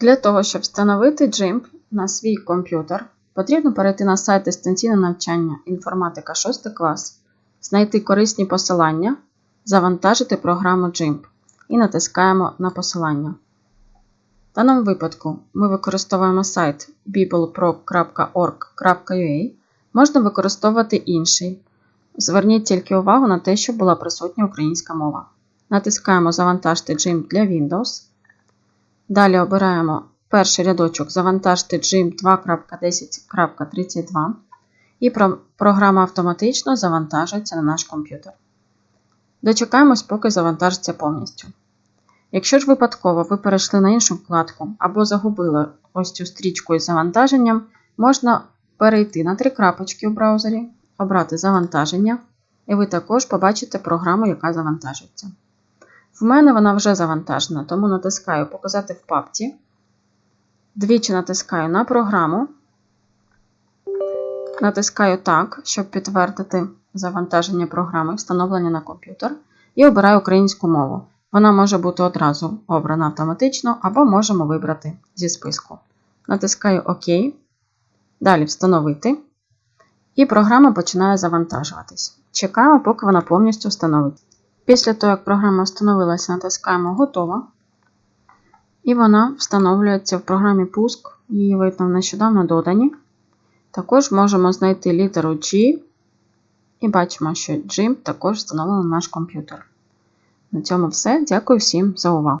Для того, щоб встановити GIMP на свій комп'ютер, потрібно перейти на сайт дистанційне навчання інформатика 6 клас, знайти корисні посилання, завантажити програму GIMP і натискаємо на посилання. В даному випадку ми використовуємо сайт biblepro.org.ua, можна використовувати інший. Зверніть тільки увагу на те, щоб була присутня українська мова. Натискаємо Завантажити GIMP для Windows. Далі обираємо перший рядочок Завантажити GIMP 2.10.32 і програма автоматично завантажується на наш комп'ютер. Дочекаємось, поки завантажиться повністю. Якщо ж випадково ви перейшли на іншу вкладку або загубили ось цю стрічку із завантаженням, можна перейти на три крапочки у браузері, обрати завантаження, і ви також побачите програму, яка завантажується. В мене вона вже завантажена, тому натискаю Показати в папці. Двічі натискаю на програму. Натискаю так, щоб підтвердити завантаження програми, встановлення на комп'ютер, і обираю українську мову. Вона може бути одразу обрана автоматично, або можемо вибрати зі списку. Натискаю ОК. Далі Встановити. І програма починає завантажуватись. Чекаємо, поки вона повністю встановиться. Після того, як програма встановилася, натискаємо Готова. І вона встановлюється в програмі Пуск. Її видно нещодавно додані. Також можемо знайти літеру G. І бачимо, що GIMP також встановлено на наш комп'ютер. На цьому все. Дякую всім за увагу.